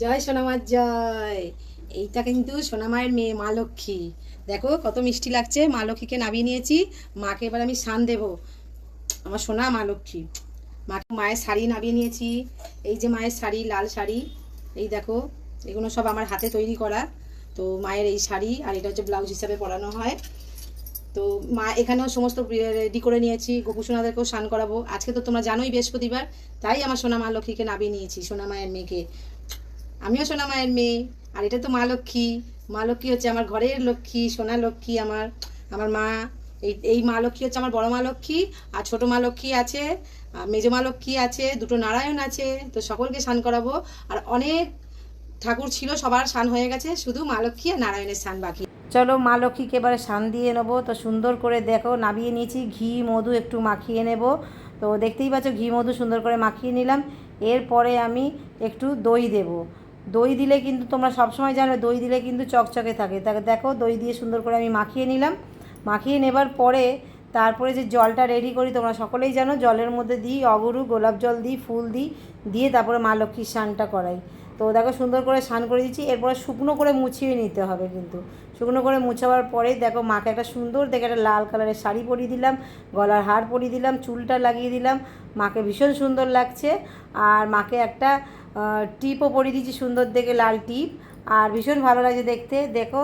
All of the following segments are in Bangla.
জয় সোনামার জয়। এইটা কিন্তু সোনামায়ের মেয়ে, মা লক্ষ্মী। দেখো, কত মিষ্টি লাগছে, মা লক্ষ্মীকে নামিয়ে নিয়েছি। মাকে এবার আমি সান দেব। আমার সোনা, মা লক্ষ্মী। মাকে মায়ের শাড়ি নামিয়ে নিয়েছি। এই যে মায়ের শাড়ি, লাল শাড়ি, এই দেখো, এগুলো সব আমার হাতে তৈরি করা। তো মায়ের এই শাড়ি, আর এটা হচ্ছে ব্লাউজ হিসাবে পরানো হয়। তো মা এখানেও সমস্ত রেডি করে নিয়েছি। গোপু সোনাদেরকেও স্নান করাবো। আজকে তো তোমরা জানোই বৃহস্পতিবার, তাই আমার সোনা মা লক্ষ্মীকে নামিয়ে নিয়েছি, সোনা মায়ের মেয়েকে। আমিও সোনা মায়ের মেয়ে, আর এটা তো মা লক্ষ্মী। মা লক্ষ্মী হচ্ছে আমার ঘরের লক্ষ্মী, সোনা লক্ষ্মী আমার আমার মা। এই এই মা লক্ষ্মী হচ্ছে আমার বড় মা লক্ষ্মী, আর ছোট মা লক্ষ্মী আছে মেজ মা লক্ষ্মী আছে, দুটো নারায়ণ আছে, তো সকলকে স্নান করাবো। আর অনেক ঠাকুর ছিল, সবার স্নান হয়ে গেছে, শুধু মা লক্ষ্মী আর নারায়ণের স্নান বাকি। চলো মা লক্ষ্মীকে এবারে স্নান দিয়ে নেব, তো সুন্দর করে দেখো নাবিয়ে নিয়েছি, ঘি, মধু একটু মাখিয়ে নেব। তো দেখতেই পাচ্ছ, ঘি, মধু সুন্দর করে মাখিয়ে নিলাম। এরপরে আমি একটু দই দেব। দই দিলে কিন্তু তোমরা সবসময় জানো, দই দিলে কিন্তু চকচকে থাকে। তাকে দেখো, দই দিয়ে সুন্দর করে আমি মাখিয়ে নিলাম। মাখিয়ে নেবার পরে তারপরে যে জলটা রেডি করি, তোমরা সকলেই জানো, জলের মধ্যে দিই অগরু, গোলাপ জল দিই, ফুল দিই, দিয়ে তারপরে মা লক্ষ্মীর স্নানটা করাই। তো দেখো, সুন্দর করে স্নান করে দিচ্ছি। এরপরে শুকনো করে মুছিয়ে নিতে হবে কিন্তু। শুকনো করে মুছাবার পরে দেখো, মাকে একটা সুন্দর দেখে একটা লাল কালারের শাড়ি পরিয়ে দিলাম, গলার হার পরিয়ে দিলাম, চুলটা লাগিয়ে দিলাম। মাকে ভীষণ সুন্দর লাগছে। আর মাকে একটা টিপও পরিয়ে দিয়েছি সুন্দর দেখে লাল টিপ। আর ভীষণ ভালো লাগছে দেখতে। দেখো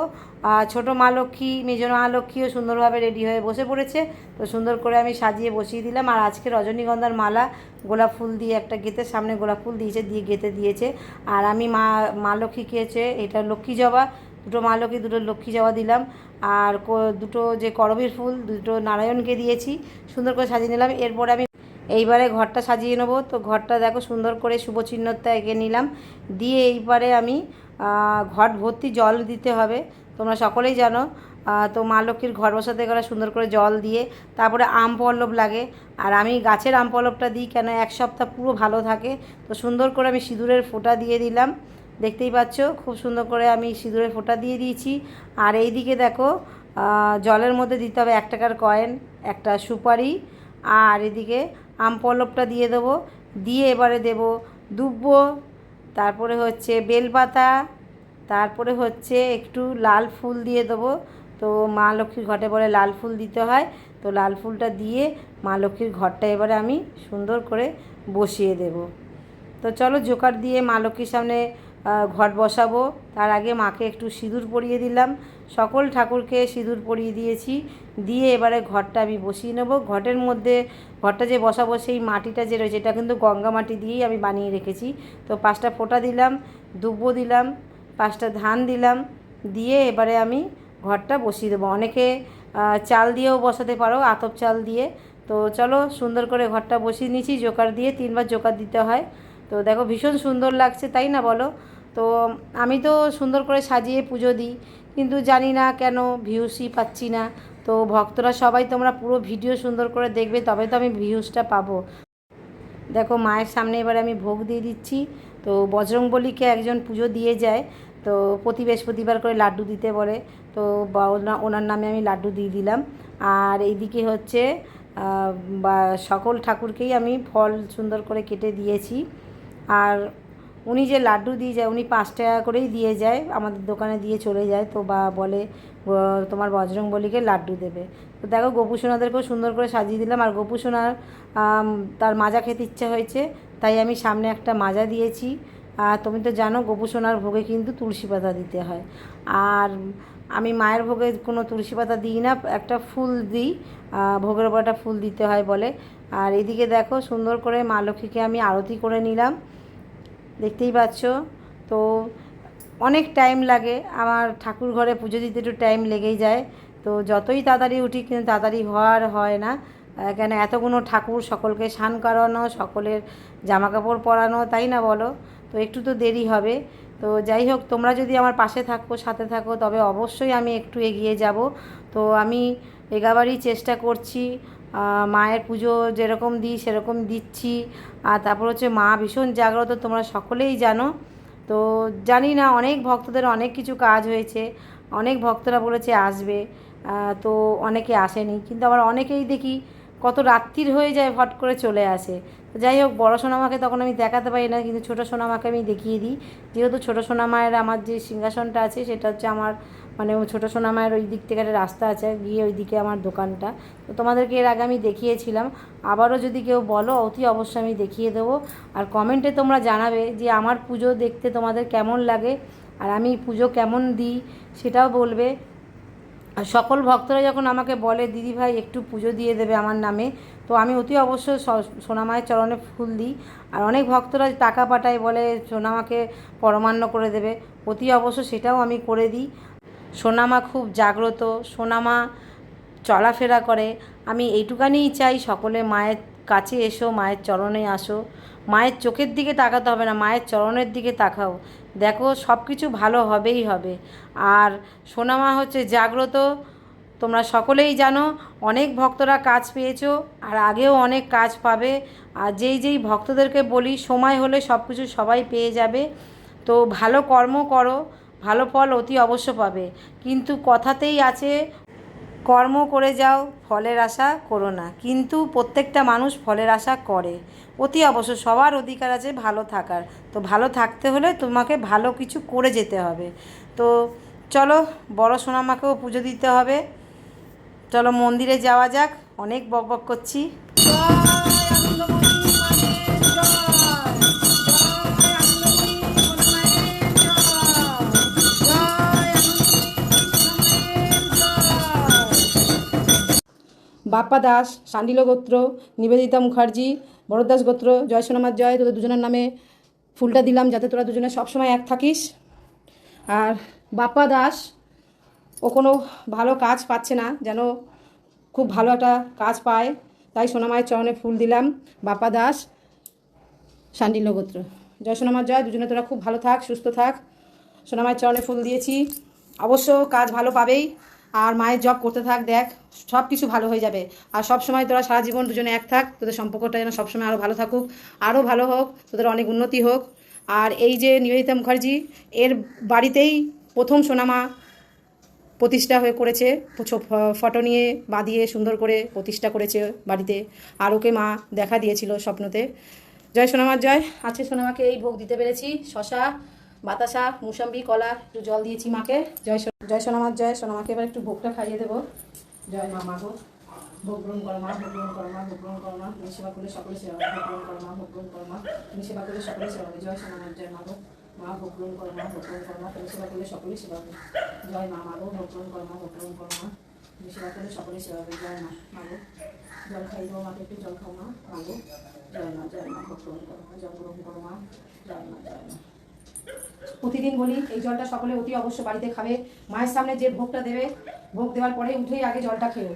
ছোটো মা লক্ষ্মী, মেজ মা লক্ষ্মীও সুন্দরভাবে রেডি হয়ে বসে পড়েছে। তো সুন্দর করে আমি সাজিয়ে বসিয়ে দিলাম। আর আজকে রজনীগন্ধার মালা গোলাপ ফুল দিয়ে একটা গেতের সামনে গোলাপ ফুল দিয়েছে, দিয়ে গেতে দিয়েছে। আর আমি মা মা লক্ষ্মীকে হচ্ছে এটা লক্ষ্মী জবা। দুটো মা লক্ষ্মী, দুটো লক্ষ্মী জবা দিলাম। আর দুটো যে করবীর ফুল, দুটো নারায়ণকে দিয়েছি। সুন্দর করে সাজিয়ে নিলাম। এরপর আমি এইবারে ঘরটা সাজিয়ে নেব। তো ঘরটা দেখো সুন্দর করে শুভচিহ্নটা এঁকে নিলাম। দিয়ে এইবারে আমি ঘট ভর্তি জল দিতে হবে। তোমরা সকলেই জানো তো মা লক্ষ্মীর ঘর বসাতে গেলে সুন্দর করে জল দিয়ে তারপরে আম পল্লব লাগে। আর আমি গাছের আম পল্লবটা দিই কেন এক সপ্তাহ পুরো ভালো থাকে। তো সুন্দর করে আমি সিঁদুরের ফোঁটা দিয়ে দিলাম। দেখতেই পাচ্ছ, খুব সুন্দর করে আমি সিঁদুরের ফোঁটা দিয়ে দিয়েছি। আর এই দিকে দেখো জলের মধ্যে দিতে হবে এক টাকার কয়েন, একটা সুপারি। আর এদিকে আম পল্লবটা দিয়ে দেবো। দিয়ে এবারে দেবো দুব্বো, তারপরে হচ্ছে বেলপাতা, তারপরে হচ্ছে একটু লাল ফুল দিয়ে দেবো। তো মা লক্ষ্মীর ঘটে বলে লাল ফুল দিতে হয়। তো লাল ফুলটা দিয়ে মা লক্ষ্মীর ঘরটা এবারে আমি সুন্দর করে বসিয়ে দেবো। তো চলো জোকার দিয়ে মা লক্ষ্মীর সামনে ঘট বসাবো। তার আগে মাকে একটু সিঁদুর পরিয়ে দিলাম। সকল ঠাকুরকে সিঁদুর পরিয়ে দিয়েছি। দিয়ে এবারে ঘরটা আমি বসিয়ে নেব। ঘটের মধ্যে ঘরটা যে বসাবো সেই মাটিটা যে রয়েছে, এটা কিন্তু গঙ্গা মাটি দিয়েই আমি বানিয়ে রেখেছি। তো পাঁচটা ফোঁটা দিলাম, দুব্বো দিলাম, পাঁচটা ধান দিলাম। দিয়ে এবারে আমি ঘরটা বসিয়ে দেবো। অনেকে চাল দিয়েও বসাতে পারো, আতপ চাল দিয়ে। তো চলো সুন্দর করে ঘরটা বসিয়ে নিয়েছি। জোকার দিয়ে তিনবার জোকার দিতে হয়। তো দেখো ভীষণ সুন্দর লাগছে, তাই না বলো? তো আমি তো সুন্দর করে সাজিয়ে পুজো দিই, কিন্তু জানি না কেন ভিউসই পাচ্ছি না। তো ভক্তরা সবাই তোমরা পুরো ভিডিও সুন্দর করে দেখবে, তবে তো আমি ভিউসটা পাবো। দেখো মায়ের সামনে এবার আমি ভোগ দিয়ে দিচ্ছি। তো বজরংবলীকে একজন পুজো দিয়ে যায়, তো প্রতি বৃহস্পতিবার করে লাড্ডু দিতে বলে, তো ওনার নামে আমি লাড্ডু দিয়ে দিলাম। আর এইদিকে হচ্ছে বা সকল ঠাকুরকেই আমি ফল সুন্দর করে কেটে দিয়েছি। আর উনি যে লাড্ডু দিয়ে যায়, উনি পাঁচ টাকা করেই দিয়ে যায়, আমাদের দোকানে দিয়ে চলে যায়, তো বা বলে তোমার বজরংবলীকে লাড্ডু দেবে। তো দেখো গোপু সোনাদেরকেও সুন্দর করে সাজিয়ে দিলাম। আর গোপু সোনার তার মাজা খেতে ইচ্ছা হয়েছে, তাই আমি সামনে একটা মাজা দিয়েছি। আর তুমি তো জানো গোপু সোনার ভোগে কিন্তু তুলসী পাতা দিতে হয়। আর আমি মায়ের ভোগে কোনো তুলসী পাতা দিই না, একটা ফুল দিই ভোগের ওপর একটা ফুল দিতে হয় বলে। আর এদিকে দেখো, সুন্দর করে মা লক্ষ্মীকে আমি আরতি করে নিলাম। দেখতেই পাচ্ছ? তো অনেক টাইম লাগে, আমার ঠাকুর ঘরে পুজো দিতে একটু টাইম লেগেই যায়। তো যতই তাড়াতাড়ি উঠি, কিন্তু তাড়াতাড়ি হওয়ার হয় না। কেন এতগুলো ঠাকুর, সকলকে স্নান করানো, সকলের জামা কাপড় পরানো, তাই না বলো? তো একটু তো দেরি হবে। তো যাই হোক, তোমরা যদি আমার পাশে থাকো, সাথে থাকো, তবে অবশ্যই আমি একটু এগিয়ে যাব। তো আমি এগাবারই চেষ্টা করছি মায়ের পুজো যেরকম দিই সেরকম দিচ্ছি। আর তারপর হচ্ছে মা ভীষণ জাগ্রত, তোমরা সকলেই জানো। তো জানি না, অনেক ভক্তদের অনেক কিছু কাজ হয়েছে, অনেক ভক্তরা বলেছে আসবে তো অনেকে আসেনি। কিন্তু আবার অনেকেই দেখি কত রাত্রির হয়ে যায় ফট করে চলে আসে। যাই হোক, বড়ো সোনামাকে তখন আমি দেখাতে পারি না, কিন্তু ছোটো সোনামাকে আমি দেখিয়ে দিই। যেহেতু ছোটো সোনামায়ের আমার যে সিংহাসনটা আছে, সেটা হচ্ছে আমার মানে ছোটো সোনামায়ের ওই দিক থেকে একটা রাস্তা আছে, গিয়ে ওই দিকে আমার দোকানটা। তো তোমাদেরকে এর আগে আমি দেখিয়েছিলাম। আবারও যদি কেউ বলো, অতি অবশ্যই আমি দেখিয়ে দেবো। আর কমেন্টে তোমরা জানাবে যে আমার পুজো দেখতে তোমাদের কেমন লাগে। আর আমি পুজো কেমন দিই, সেটাও বলবে। আর সকল ভক্তরা যখন আমাকে বলে, দিদি ভাই, একটু পুজো দিয়ে দেবে আমার নামে, তো আমি অতি অবশ্যই সোনামায়ের চরণে ফুল দিই। আর অনেক ভক্তরা টাকা পাঠায়, বলে সোনামাকে পরমান্ন করে দেবে। অতি অবশ্য সেটাও আমি করে দিই। সোনামা খুব জাগ্রত, সোনামা চলাফেরা করে। আমি এইটুকানিই চাই সকলে মায়ের কাছে এসো, মায়ের চরণে আসো। মায়ের চোখের দিকে তাকাতে হবে না, মায়ের চরণের দিকে তাকাও। দেখো সব কিছু ভালো হবেই হবে। আর সোনামা হচ্ছে জাগ্রত। তোমরা সকলেই জানো, অনেক ভক্তরা কাজ পেয়েছ আর আগেও অনেক কাজ পাবে। আর যেই যেই ভক্তদেরকে বলি, সময় হলে সব কিছু সবাই পেয়ে যাবে। তো ভালো কর্ম করো, ভালো ফল অতি অবশ্য পাবে। কিন্তু কথাতেই আছে কর্ম করে যাও, ফলের আশা করো না। কিন্তু প্রত্যেকটা মানুষ ফলের আশা করে। অতি অবশ্য সবার অধিকার আছে ভালো থাকার। তো ভালো থাকতে হলে তোমাকে ভালো কিছু করে যেতে হবে। তো চলো, বড় সোনামাকেও পুজো দিতে হবে। চলো মন্দিরে যাওয়া যাক। অনেক বক বক করছি। বাপ্পা দাস সান্ডিল গোত্র, নিবেদিতা মুখার্জি বরদাস গোত্র, জয় সোনামার জয়, তোদের দুজনের নামে ফুলটা দিলাম যাতে তোরা দুজনে সবসময় এক থাকিস। আর বাপ্পা দাস, ও কোনো ভালো কাজ পাচ্ছে না, যেন খুব ভালো একটা কাজ পায়। তাই সোনামায়ের চরণে ফুল দিলাম বাপ্পা দাস সান্ডিল্য গোত্র। জয় সোনামার জয়, দুজনে তোরা খুব ভালো থাক, সুস্থ থাক। সোনামায়ের চরণে ফুল দিয়েছি। অবশ্য কাজ ভালো পাবেই। আর মায়ের জব করতে থাক, দেখ সব কিছু ভালো হয়ে যাবে। আর সব সময় তোরা সারা জীবন দুজনে এক থাক, তোদের সম্পর্কটা যেন সবসময় আরও ভালো থাকুক আরও ভালো হোক, তোদের অনেক উন্নতি হোক। আর এই যে নিবেদিতা মুখার্জি, এর বাড়িতেই প্রথম সোনামা প্রতিষ্ঠা হয়ে করেছে ফটো নিয়ে বাঁধিয়ে সুন্দর করে প্রতিষ্ঠা করেছে বাড়িতে। আর ওকে মা দেখা দিয়েছিল স্বপ্নতে। জয় সোনামার জয়। আজকে সোনামাকে এই ভোগ দিতে পেরেছি, শশা। বাতাসা মুসাম্বি কলা একটু জল দিয়েছি মাকে জয় জয় সোনামার জয় সোনামাকে এবার একটু ভোগটা খাইয়ে দেবো জয় মা মা গো ভোগ গ্রহণ করো মা ভোগ গ্রহণ করো মা ভোগ গ্রহণ করো মা তুমি সেবা করলে সকলে সেবা। ভোগ গ্রহণ করো মা ভোগ গ্রহণ করো মা তুমি সেবা করলে সকলে সেবা জয় সোনামার জয় মা গো মা ভোগ গ্রহণ করো মা ভোগ গ্রহণ করো মা তুমি সেবা করলে সকলে সেবা জয় মা মা গো ভোগ গ্রহণ করো মা ভোগ গ্রহণ করো মা তুমি সেবা করলে সকলে সেবা জয় মা মা গো জল খাই দেবো মাকে একটু জল খাও মা মা গো জয় মা জয় মা ভোগ গ্রহণ করো মা জল গ্রহণ করো মা জয় মা জয় মা প্রতিদিন বলি, এই জলটা সকলে অতি অবশ্য বাড়িতে খাবে। মায়ের সামনে যে ভোগটা দেবে, ভোগ দেওয়ার পরে উঠেই আগে জলটা খেও।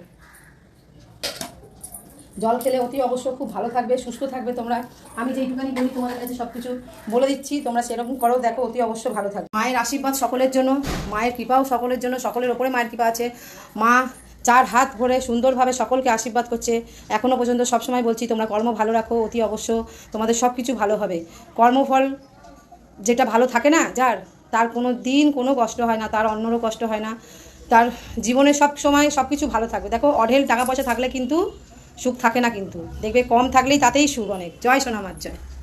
জল খেলে অতি অবশ্য খুব ভালো থাকবে, সুস্থ থাকবে তোমরা। আমি যেইটুখানি বলি তোমাদের কাছে সব কিছু বলে দিচ্ছি, তোমরা সেরকম করো, দেখো অতি অবশ্য ভালো থাকবে। মায়ের আশীর্বাদ সকলের জন্য, মায়ের কৃপাও সকলের জন্য, সকলের ওপরে মায়ের কৃপা আছে। মা চার হাত ভরে সুন্দরভাবে সকলকে আশীর্বাদ করছে। এখনও পর্যন্ত সবসময় বলছি, তোমরা কর্ম ভালো রাখো, অতি অবশ্য তোমাদের সব কিছু ভালো হবে। কর্মফল যেটা ভালো থাকে না, যার, তার কোনো দিন কোনো কষ্ট হয় না, তার অন্যরও কষ্ট হয় না। তার জীবনে সব সময় সব কিছু ভালো থাকবে। দেখো, অঢেল টাকা পয়সা থাকলে কিন্তু সুখ থাকে না কিন্তু। দেখবে কম থাকলেই তাতেই সুখ অনেক। জয় সোনামার জয়।